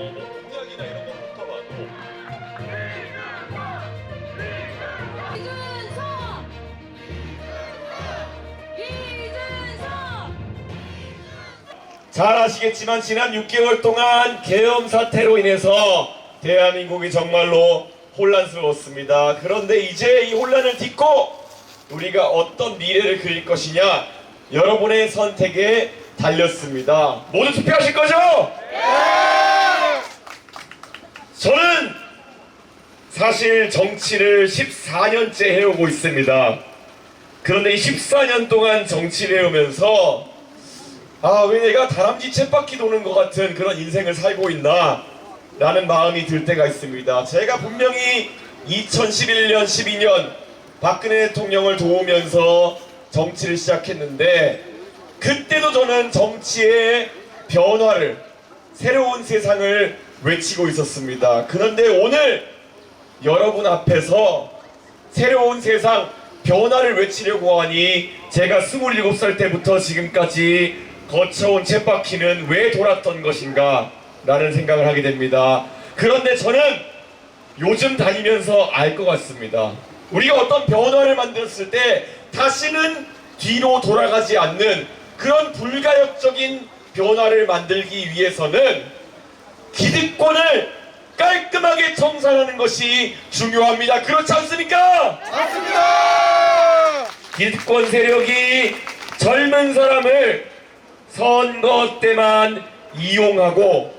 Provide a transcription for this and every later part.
뭐 공약이나 이런 것부터 봐도 이준석! 이준석! 잘 아시겠지만 지난 6개월 동안 계엄 사태로 인해서 대한민국이 정말로 혼란스러웠습니다. 그런데 이제 이 혼란을 딛고 우리가 어떤 미래를 그릴 것이냐 여러분의 선택에 달렸습니다. 모두 투표하실 거죠? 저는 사실 정치를 14년째 해오고 있습니다. 그런데 이 14년 동안 정치를 해오면서 아, 왜 내가 다람쥐 쳇바퀴 도는 것 같은 그런 인생을 살고 있나? 라는 마음이 들 때가 있습니다. 제가 분명히 2011년, 12년 박근혜 대통령을 도우면서 정치를 시작했는데 그때도 저는 정치의 변화를, 새로운 세상을 외치고 있었습니다. 그런데 오늘 여러분 앞에서 새로운 세상, 변화를 외치려고 하니 제가 27살 때부터 지금까지 거쳐온 쳇바퀴는 왜 돌았던 것인가 라는 생각을 하게 됩니다. 그런데 저는 요즘 다니면서 알 것 같습니다. 우리가 어떤 변화를 만들었을 때 다시는 뒤로 돌아가지 않는 그런 불가역적인 변화를 만들기 위해서는 기득권을 깔끔하게 청산하는 것이 중요합니다. 그렇지 않습니까? 맞습니다. 기득권 세력이 젊은 사람을 선거 때만 이용하고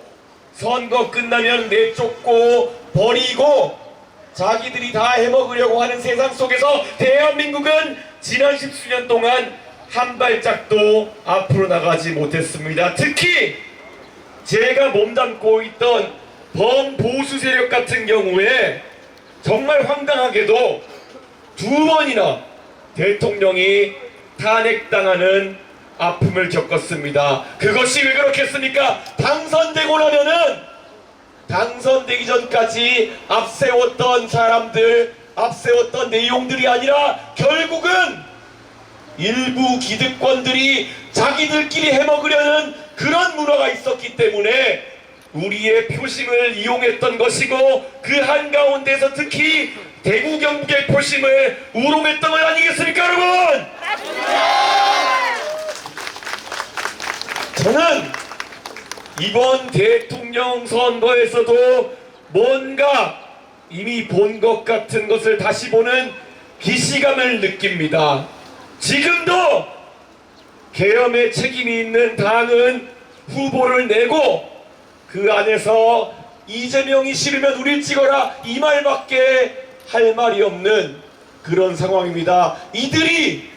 선거 끝나면 내쫓고 버리고 자기들이 다 해먹으려고 하는 세상 속에서 대한민국은 지난 십수년 동안 한 발짝도 앞으로 나가지 못했습니다. 특히 제가 몸담고 있던 범보수 세력 같은 경우에 정말 황당하게도 두 번이나 대통령이 탄핵당하는 아픔을 겪었습니다. 그것이 왜 그렇겠습니까? 당선되고 나면은 당선되기 전까지 앞세웠던 사람들, 앞세웠던 내용들이 아니라 결국은 일부 기득권들이 자기들끼리 해먹으려는 그런 문화가 있었기 때문에 우리의 표심을 이용했던 것이고 그 한가운데서 특히 대구 경북의 표심을 우롱했던 것 아니겠습니까 여러분? 저는 이번 대통령 선거에서도 뭔가 이미 본 것 같은 것을 다시 보는 기시감을 느낍니다. 지금도 계엄의 책임이 있는 당은 후보를 내고 그 안에서 이재명이 싫으면 우릴 찍어라 이 말밖에 할 말이 없는 그런 상황입니다. 이들이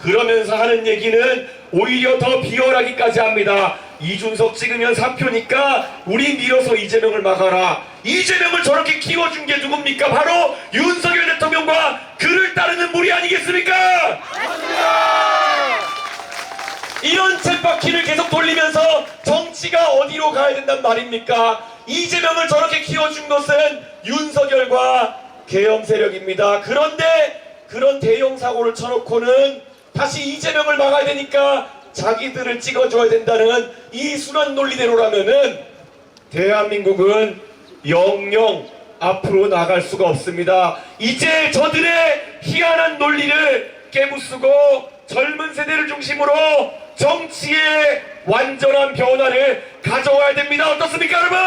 그러면서 하는 얘기는 오히려 더 비열하기까지 합니다. 이준석 찍으면 사표니까 우리 밀어서 이재명을 막아라. 이재명을 저렇게 키워준 게 누굽니까? 바로 윤석열 대통령과 그를 따르는 무리 아니겠습니까? 이런 쳇바퀴를 계속 돌리면서 정치가 어디로 가야 된단 말입니까? 이재명을 저렇게 키워준 것은 윤석열과 계엄 세력입니다. 그런데 그런 대형 사고를 쳐놓고는 다시 이재명을 막아야 되니까 자기들을 찍어줘야 된다는 이 순환 논리대로라면은 대한민국은 영영 앞으로 나갈 수가 없습니다. 이제 저들의 희한한 논리를 깨부수고 젊은 세대를 중심으로 정치의 완전한 변화를 가져와야 됩니다. 어떻습니까, 여러분?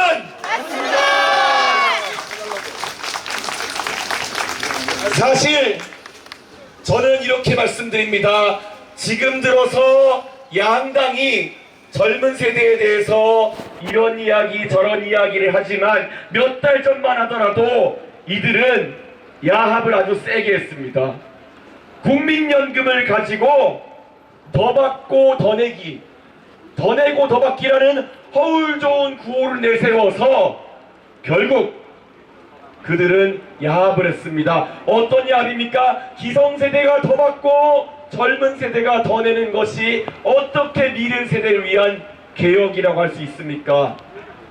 사실 저는 이렇게 말씀드립니다. 지금 들어서 양당이 젊은 세대에 대해서 이런 이야기 저런 이야기를 하지만 몇 달 전만 하더라도 이들은 야합을 아주 세게 했습니다. 국민연금을 가지고 더 받고 더 내기, 더 내고 더 받기라는 허울 좋은 구호를 내세워서 결국 그들은 야합을 했습니다. 어떤 야합입니까? 기성세대가 더 받고 젊은 세대가 더 내는 것이 어떻게 미래 세대를 위한 개혁이라고 할 수 있습니까?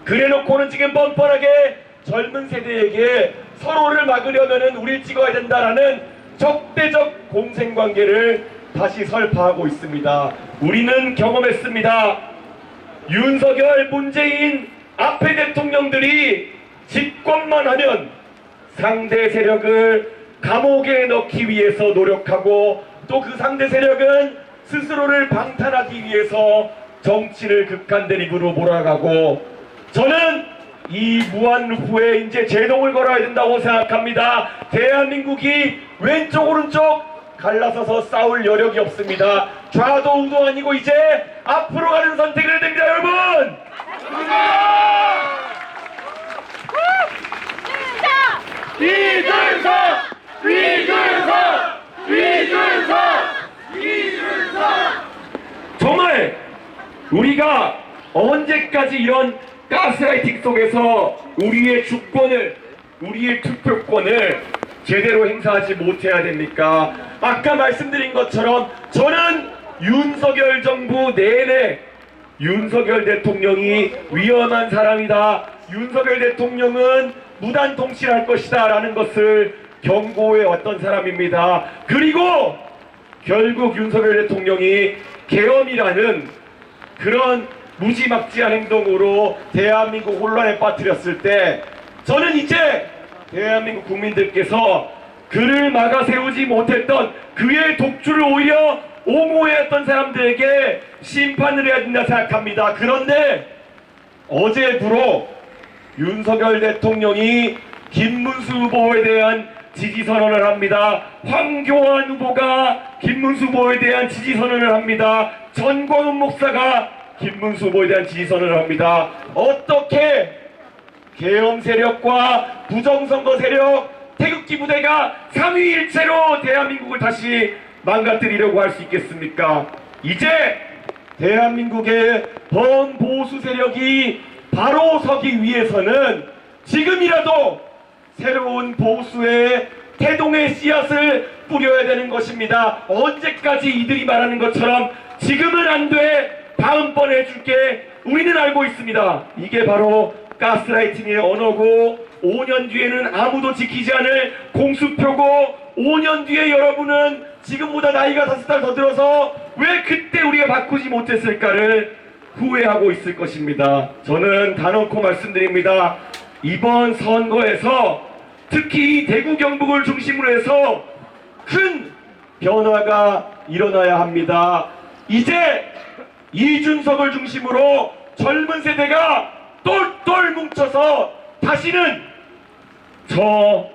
그래놓고는 지금 뻔뻔하게 젊은 세대에게 서로를 막으려면은 우리를 찍어야 된다라는 적대적 공생관계를 다시 설파하고 있습니다. 우리는 경험했습니다. 윤석열, 문재인 앞에 대통령들이 집권만 하면 상대 세력을 감옥에 넣기 위해서 노력하고 또 그 상대 세력은 스스로를 방탄하기 위해서 정치를 극한 대립으로 몰아가고 저는 이 무한 루프에 이제 제동을 걸어야 된다고 생각합니다. 대한민국이 왼쪽 오른쪽 갈라서서 싸울 여력이 없습니다. 좌도 우도 아니고 이제 앞으로 가는 선택을 됩니다, 여러분. 자, 이준석! 이준석! 이준석! 정말 우리가 언제까지 이런 가스라이팅 속에서 우리의 주권을 우리의 투표권을 제대로 행사하지 못해야 됩니까? 아까 말씀드린 것처럼 저는 윤석열 정부 내내 윤석열 대통령이 위험한 사람이다. 윤석열 대통령은 무단 통치할 것이다. 라는 것을 경고해 왔던 사람입니다. 그리고 결국 윤석열 대통령이 계엄이라는 그런 무지막지한 행동으로 대한민국 혼란에 빠뜨렸을 때 저는 이제 대한민국 국민들께서 그를 막아 세우지 못했던 그의 독주를 오히려 옹호해왔던 사람들에게 심판을 해야 된다 생각합니다. 그런데 어제부로 윤석열 대통령이 김문수 후보에 대한 지지 선언을 합니다. 황교안 후보가 김문수 후보에 대한 지지 선언을 합니다. 전광훈 목사가 김문수 후보에 대한 지지 선언을 합니다. 어떻게 계엄 세력과 부정선거 세력, 태극기 부대가 삼위일체로 대한민국을 다시 망가뜨리려고 할 수 있겠습니까? 이제 대한민국의 범보수 세력이 바로 서기 위해서는 지금이라도 새로운 보수의 태동의 씨앗을 뿌려야 되는 것입니다. 언제까지 이들이 말하는 것처럼 지금은 안 돼, 다음번에 해줄게. 우리는 알고 있습니다. 이게 바로 가스라이팅의 언어고 5년 뒤에는 아무도 지키지 않을 공수표고 5년 뒤에 여러분은 지금보다 나이가 다섯 살더 들어서 왜 그때 우리가 바꾸지 못했을까를 후회하고 있을 것입니다. 저는 단언코 말씀드립니다. 이번 선거에서 특히 이 대구 경북을 중심으로 해서 큰 변화가 일어나야 합니다. 이제 이준석을 중심으로 젊은 세대가 똘똘 뭉쳐서 다시는 저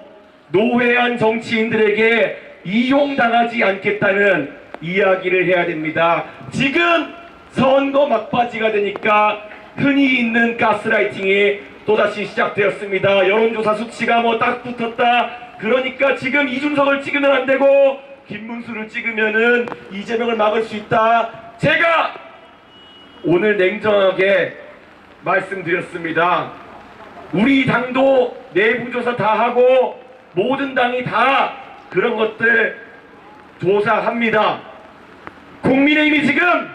노회한 정치인들에게 이용당하지 않겠다는 이야기를 해야 됩니다. 지금 선거 막바지가 되니까 흔히 있는 가스라이팅이 또다시 시작되었습니다. 여론조사 수치가 뭐 딱 붙었다. 그러니까 지금 이준석을 찍으면 안 되고 김문수를 찍으면은 이재명을 막을 수 있다. 제가 오늘 냉정하게 말씀드렸습니다. 우리 당도 내부조사 다 하고 모든 당이 다 그런 것들 조사합니다. 국민의힘이 지금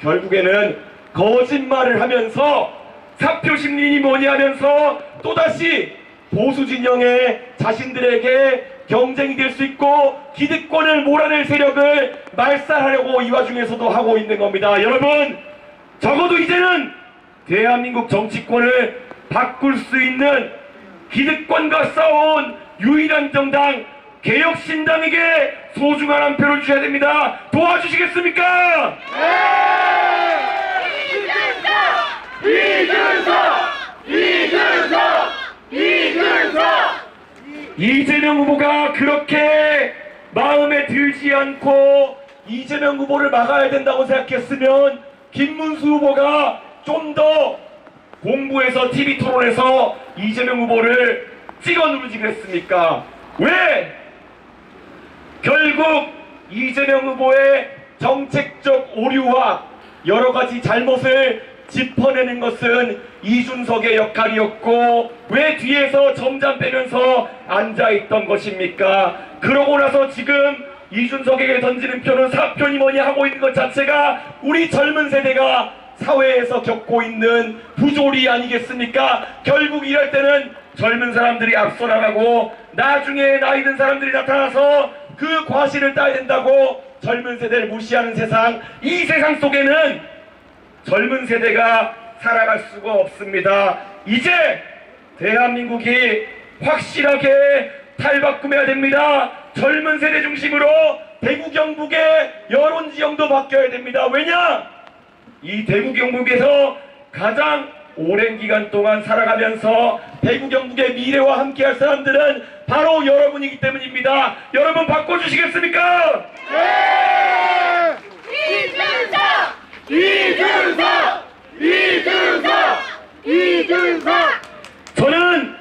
결국에는 거짓말을 하면서 사표 심리니 뭐니 하면서 또다시 보수 진영의 자신들에게 경쟁이 될 수 있고 기득권을 몰아낼 세력을 말살하려고 이 와중에서도 하고 있는 겁니다. 여러분 적어도 이제는 대한민국 정치권을 바꿀 수 있는 기득권과 싸워온 유일한 정당 개혁신당에게 소중한 한 표를 주셔야 됩니다. 도와주시겠습니까? 이재명 후보가 그렇게 마음에 들지 않고 이재명 후보를 막아야 된다고 생각했으면 김문수 후보가 좀 더 공부해서 TV 토론에서 이재명 후보를 찍어 누르지 그랬습니까? 왜? 결국 이재명 후보의 정책적 오류와 여러 가지 잘못을 짚어내는 것은 이준석의 역할이었고 왜 뒤에서 점잠 빼면서 앉아있던 것입니까? 그러고 나서 지금 이준석에게 던지는 표는 사표니 뭐니 하고 있는 것 자체가 우리 젊은 세대가 사회에서 겪고 있는 부조리 아니겠습니까? 결국 이럴 때는 젊은 사람들이 앞서 나가고 나중에 나이 든 사람들이 나타나서 그 과실을 따야 된다고 젊은 세대를 무시하는 세상 이 세상 속에는 젊은 세대가 살아갈 수가 없습니다. 이제 대한민국이 확실하게 탈바꿈해야 됩니다. 젊은 세대 중심으로 대구 경북의 여론 지형도 바뀌어야 됩니다. 왜냐? 이 대구 경북에서 가장 오랜 기간 동안 살아가면서 대구 경북의 미래와 함께할 사람들은 바로 여러분이기 때문입니다. 여러분 바꿔주시겠습니까? 이준석! 이준석! 이준석! 이준석! 저는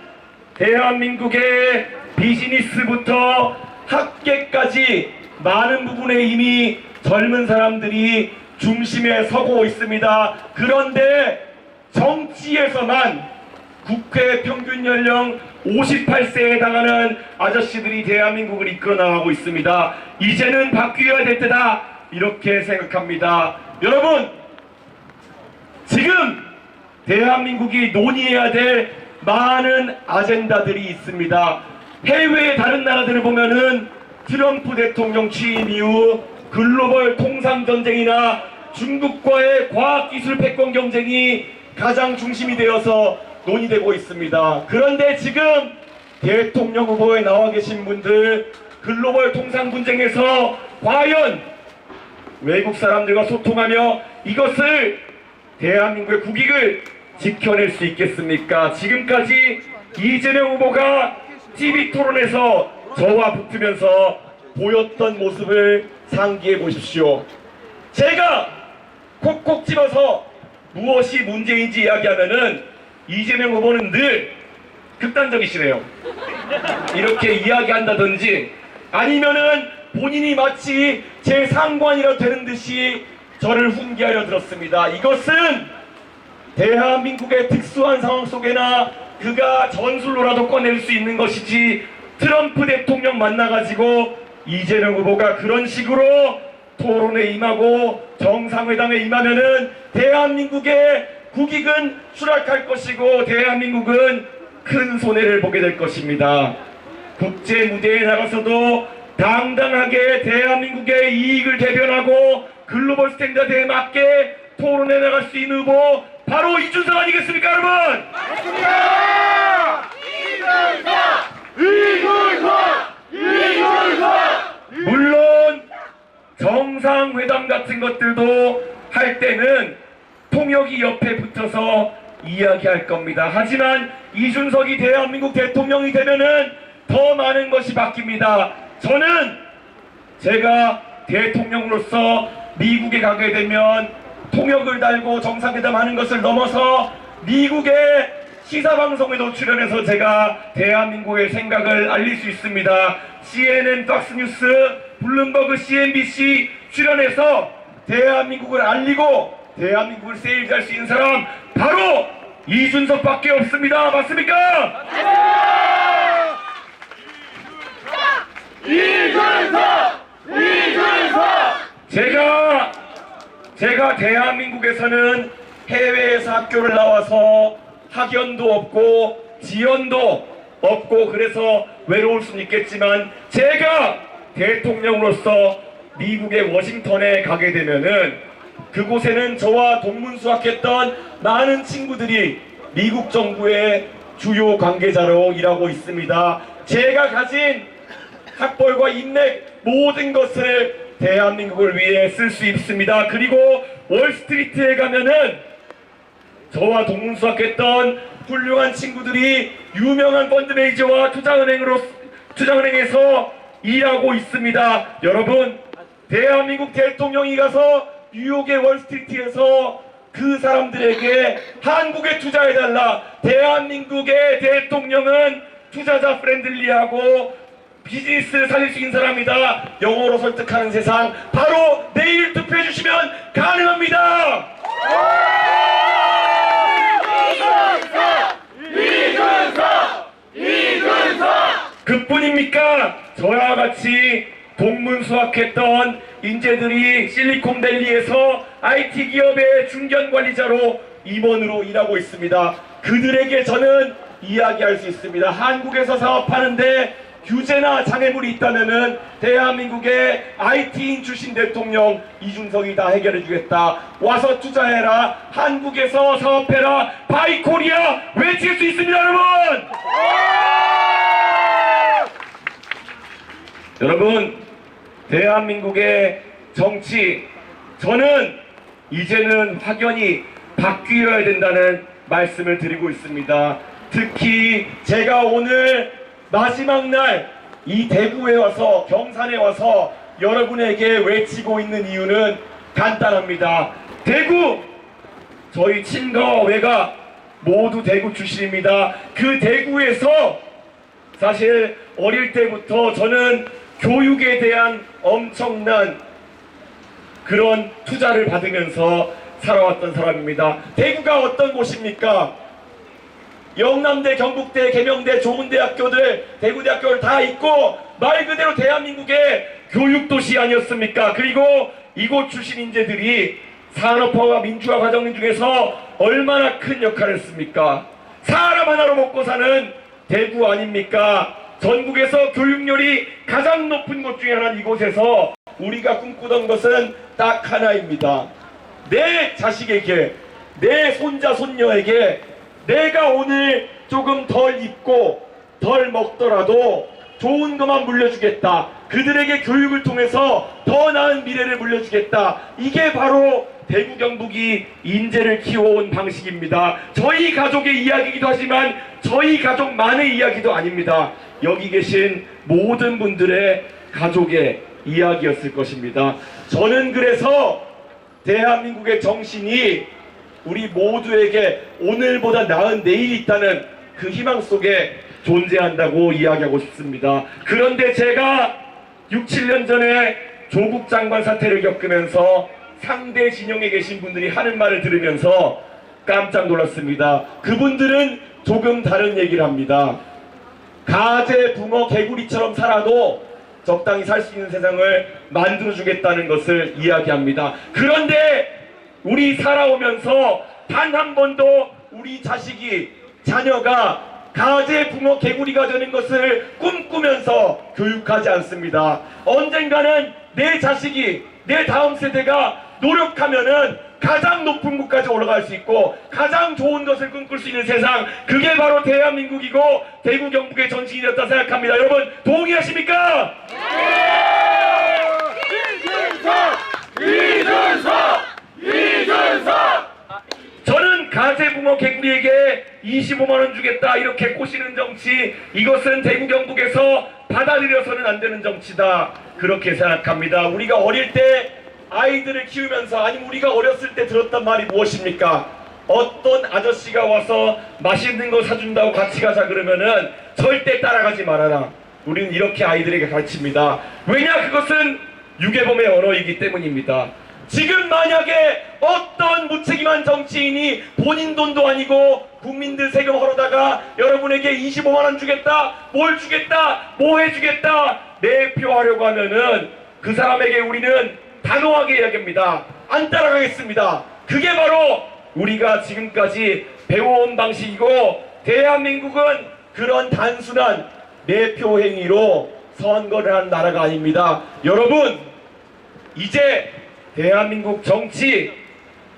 대한민국의 비즈니스부터 학계까지 많은 부분에 이미 젊은 사람들이 중심에 서고 있습니다. 그런데 정치에서만 국회 평균 연령 58세에 해당하는 아저씨들이 대한민국을 이끌어 나가고 있습니다. 이제는 바뀌어야 될 때다. 이렇게 생각합니다. 여러분, 지금 대한민국이 논의해야 될 많은 아젠다들이 있습니다. 해외의 다른 나라들을 보면은 트럼프 대통령 취임 이후 글로벌 통상 전쟁이나 중국과의 과학기술 패권 경쟁이 가장 중심이 되어서 논의되고 있습니다. 그런데 지금 대통령 후보에 나와 계신 분들 글로벌 통상 분쟁에서 과연 외국 사람들과 소통하며 이것을 대한민국의 국익을 지켜낼 수 있겠습니까? 지금까지 이재명 후보가 TV 토론에서 저와 붙으면서 보였던 모습을 상기해 보십시오. 제가 콕콕 집어서 무엇이 문제인지 이야기하면은 이재명 후보는 늘 극단적이시네요. 이렇게 이야기한다든지 아니면은 본인이 마치 제 상관이라 되는 듯이 저를 훈계하려 들었습니다. 이것은 대한민국의 특수한 상황 속에나 그가 전술로라도 꺼낼 수 있는 것이지 트럼프 대통령 만나가지고 이재명 후보가 그런 식으로 토론에 임하고 정상회담에 임하면은 대한민국의 국익은 추락할 것이고 대한민국은 큰 손해를 보게 될 것입니다. 국제 무대에 나가서도 당당하게 대한민국의 이익을 대변하고 글로벌 스탠다드에 맞게 토론해 나갈 수 있는 후보 바로 이준석 아니겠습니까 여러분? 이준석! 이준석! 물론 정상회담 같은 것들도 할 때는 통역이 옆에 붙어서 이야기할 겁니다. 하지만 이준석이 대한민국 대통령이 되면은 더 많은 것이 바뀝니다. 저는 제가 대통령으로서 미국에 가게 되면 통역을 달고 정상회담 하는 것을 넘어서 미국의 시사방송에도 출연해서 제가 대한민국의 생각을 알릴 수 있습니다. CNN, 팍스뉴스, 블룸버그, CNBC 출연해서 대한민국을 알리고 대한민국을 세일즈할 수 있는 사람 바로 이준석밖에 없습니다. 맞습니까? 이준석! 이준석! 제가 제가 대한민국에서는 해외에서 학교를 나와서 학연도 없고 지연도 없고 그래서 외로울 수는 있겠지만 제가 대통령으로서 미국의 워싱턴에 가게 되면은 그곳에는 저와 동문수학했던 많은 친구들이 미국 정부의 주요 관계자로 일하고 있습니다. 제가 가진 학벌과 인맥 모든 것을 대한민국을 위해 쓸 수 있습니다. 그리고 월스트리트에 가면은 저와 동문수학했던 훌륭한 친구들이 유명한 펀드 매니저와 투자은행으로 투자은행에서 일하고 있습니다. 여러분 대한민국 대통령이 가서 뉴욕의 월스트리트에서 그 사람들에게 한국에 투자해달라. 대한민국의 대통령은 투자자 프렌들리하고 비즈니스를 살릴 수 있는 사람이다. 영어로 설득하는 세상. 바로 내일 투표해 주시면 가능합니다. 그뿐입니까? 저와 같이 동문 수학했던 인재들이 실리콘밸리에서 IT 기업의 중견 관리자로 임원으로 일하고 있습니다. 그들에게 저는 이야기할 수 있습니다. 한국에서 사업하는데 규제나 장애물이 있다면은 대한민국의 IT인 출신 대통령 이준석이 다 해결해 주겠다. 와서 투자해라. 한국에서 사업해라. 바이코리아 외칠 수 있습니다, 여러분! 여러분, 대한민국의 정치, 저는 이제는 확연히 바뀌어야 된다는 말씀을 드리고 있습니다. 특히 제가 오늘 마지막 날 이 대구에 와서 경산에 와서 여러분에게 외치고 있는 이유는 간단합니다. 대구 저희 친가 외가 모두 대구 출신입니다. 그 대구에서 사실 어릴 때부터 저는 교육에 대한 엄청난 그런 투자를 받으면서 살아왔던 사람입니다. 대구가 어떤 곳입니까? 영남대, 경북대, 계명대, 좋은 대학교들, 대구대학교를 다 있고 말 그대로 대한민국의 교육도시 아니었습니까? 그리고 이곳 출신 인재들이 산업화와 민주화 과정 중에서 얼마나 큰 역할을 했습니까? 사람 하나로 먹고 사는 대구 아닙니까? 전국에서 교육열이 가장 높은 곳 중에 하나는 이곳에서 우리가 꿈꾸던 것은 딱 하나입니다. 내 자식에게, 내 손자, 손녀에게 내가 오늘 조금 덜 입고 덜 먹더라도 좋은 것만 물려주겠다. 그들에게 교육을 통해서 더 나은 미래를 물려주겠다. 이게 바로 대구 경북이 인재를 키워온 방식입니다. 저희 가족의 이야기이기도 하지만 저희 가족만의 이야기도 아닙니다. 여기 계신 모든 분들의 가족의 이야기였을 것입니다. 저는 그래서 대한민국의 정신이 우리 모두에게 오늘보다 나은 내일이 있다는 그 희망 속에 존재한다고 이야기하고 싶습니다. 그런데 제가 6, 7년 전에 조국 장관 사태를 겪으면서 상대 진영에 계신 분들이 하는 말을 들으면서 깜짝 놀랐습니다. 그분들은 조금 다른 얘기를 합니다. 가재, 붕어, 개구리처럼 살아도 적당히 살 수 있는 세상을 만들어주겠다는 것을 이야기합니다. 그런데 우리 살아오면서 단 한 번도 우리 자식이, 자녀가 가재, 붕어, 개구리가 되는 것을 꿈꾸면서 교육하지 않습니다. 언젠가는 내 자식이, 내 다음 세대가 노력하면은 가장 높은 곳까지 올라갈 수 있고 가장 좋은 것을 꿈꿀 수 있는 세상 그게 바로 대한민국이고 대구 경북의 전신이었다 생각합니다. 여러분 동의하십니까? 이준석! 이준석! 이준석! 저는 가재붕어 개구리에게 25만 원 주겠다 이렇게 꼬시는 정치 이것은 대구 경북에서 받아들여서는 안 되는 정치다 그렇게 생각합니다. 우리가 어릴 때 아이들을 키우면서 아니면 우리가 어렸을 때 들었던 말이 무엇입니까? 어떤 아저씨가 와서 맛있는 거 사준다고 같이 가자 그러면은 절대 따라가지 말아라. 우리는 이렇게 아이들에게 가르칩니다. 왜냐 그것은 유괴범의 언어이기 때문입니다. 지금 만약에 어떤 무책임한 정치인이 본인 돈도 아니고 국민들 세금 헐어다가 여러분에게 25만 원 주겠다, 뭘 주겠다, 뭐 해주겠다 내표하려고 하면은 그 사람에게 우리는 단호하게 이야기합니다. 안 따라가겠습니다. 그게 바로 우리가 지금까지 배워온 방식이고 대한민국은 그런 단순한 내표 행위로 선거를 하는 나라가 아닙니다. 여러분 이제 대한민국 정치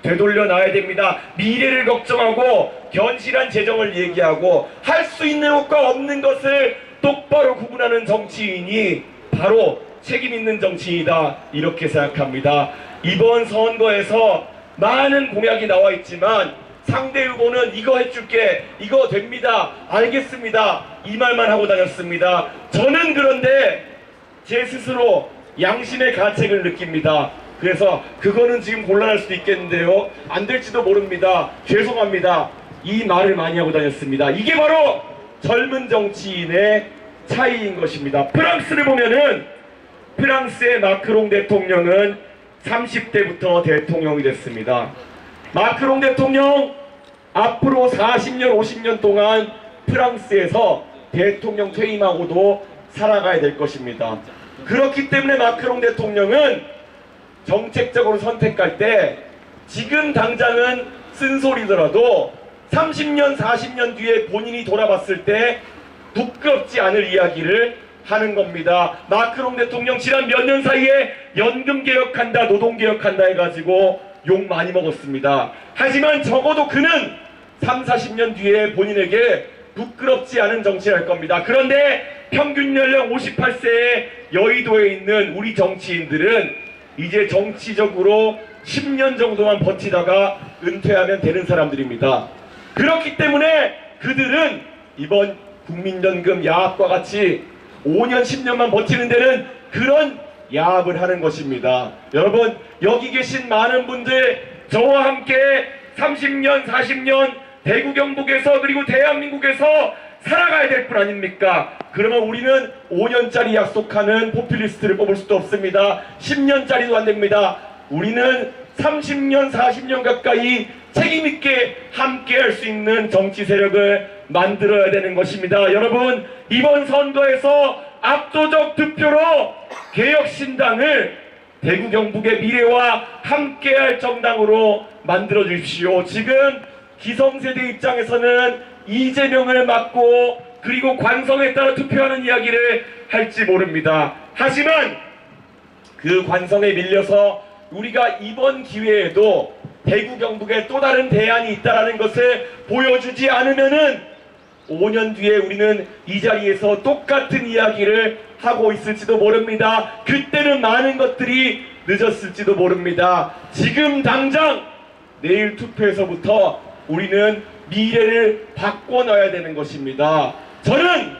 되돌려 놔야 됩니다. 미래를 걱정하고 견실한 재정을 얘기하고 할 수 있는 것과 없는 것을 똑바로 구분하는 정치인이 바로 책임 있는 정치이다 이렇게 생각합니다. 이번 선거에서 많은 공약이 나와 있지만 상대 후보는 이거 해줄게 이거 됩니다 알겠습니다 이 말만 하고 다녔습니다. 저는 그런데 제 스스로 양심의 가책을 느낍니다. 그래서 그거는 지금 곤란할 수도 있겠는데요. 안 될지도 모릅니다. 죄송합니다. 이 말을 많이 하고 다녔습니다. 이게 바로 젊은 정치인의 차이인 것입니다. 프랑스를 보면은 프랑스의 마크롱 대통령은 30대부터 대통령이 됐습니다. 마크롱 대통령 앞으로 40년, 50년 동안 프랑스에서 대통령 퇴임하고도 살아가야 될 것입니다. 그렇기 때문에 마크롱 대통령은 정책적으로 선택할 때 지금 당장은 쓴소리더라도 30년, 40년 뒤에 본인이 돌아봤을 때 부끄럽지 않을 이야기를 하는 겁니다. 마크롱 대통령 지난 몇 년 사이에 연금 개혁한다, 노동 개혁한다 해가지고 욕 많이 먹었습니다. 하지만 적어도 그는 3, 40년 뒤에 본인에게 부끄럽지 않은 정치를 할 겁니다. 그런데 평균 연령 58세의 여의도에 있는 우리 정치인들은 이제 정치적으로 10년 정도만 버티다가 은퇴하면 되는 사람들입니다. 그렇기 때문에 그들은 이번 국민연금 야합과 같이 5년, 10년만 버티는 데는 그런 야합을 하는 것입니다. 여러분, 여기 계신 많은 분들, 저와 함께 30년, 40년 대구 경북에서 그리고 대한민국에서 살아가야 될분 아닙니까? 그러면 우리는 5년짜리 약속하는 포퓰리스트를 뽑을 수도 없습니다. 10년짜리도 안 됩니다. 우리는 30년, 40년 가까이 책임있게 함께 할 수 있는 정치 세력을 만들어야 되는 것입니다. 여러분, 이번 선거에서 압도적 득표로 개혁신당을 대구 경북의 미래와 함께할 정당으로 만들어 주십시오. 지금 기성세대 입장에서는 이재명을 막고 그리고 관성에 따라 투표하는 이야기를 할지 모릅니다. 하지만 그 관성에 밀려서 우리가 이번 기회에도 대구 경북에 또 다른 대안이 있다라는 것을 보여주지 않으면은 5년 뒤에 우리는 이 자리에서 똑같은 이야기를 하고 있을지도 모릅니다. 그때는 많은 것들이 늦었을지도 모릅니다. 지금 당장 내일 투표에서부터 우리는 미래를 바꿔놔야 되는 것입니다. 저는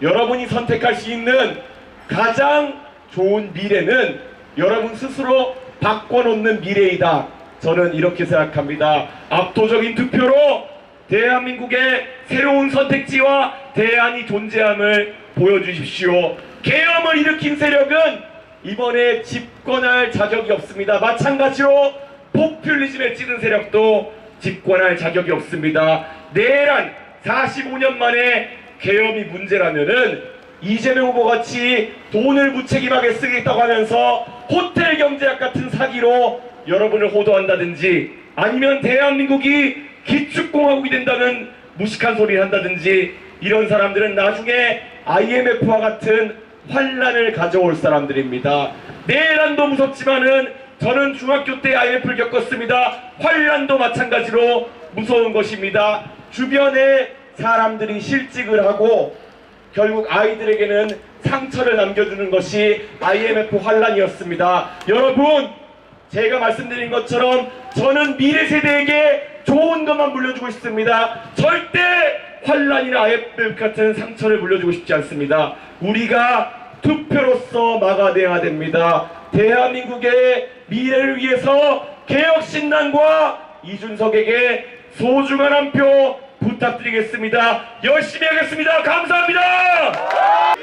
여러분이 선택할 수 있는 가장 좋은 미래는 여러분 스스로 바꿔놓는 미래이다. 저는 이렇게 생각합니다. 압도적인 투표로 대한민국의 새로운 선택지와 대안이 존재함을 보여주십시오. 계엄을 일으킨 세력은 이번에 집권할 자격이 없습니다. 마찬가지로 포퓰리즘에 찌든 세력도 집권할 자격이 없습니다. 내란 45년 만에 계엄이 문제라면은 이재명 후보 같이 돈을 무책임하게 쓰겠다고 하면서 호텔 경제학 같은 사기로 여러분을 호도한다든지 아니면 대한민국이 기축공화국이 된다는 무식한 소리를 한다든지 이런 사람들은 나중에 IMF와 같은 환란을 가져올 사람들입니다. 내란도 무섭지만은 저는 중학교 때 IMF를 겪었습니다. 환란도 마찬가지로 무서운 것입니다. 주변에 사람들이 실직을 하고 결국 아이들에게는 상처를 남겨주는 것이 IMF 환란이었습니다. 여러분, 제가 말씀드린 것처럼 저는 미래 세대에게 좋은 것만 물려주고 싶습니다. 절대 환란이나 IMF 같은 상처를 물려주고 싶지 않습니다. 우리가 투표로서 막아내야 됩니다. 대한민국의 미래를 위해서 개혁신당과 이준석에게 소중한 한 표 부탁드리겠습니다. 열심히 하겠습니다. 감사합니다.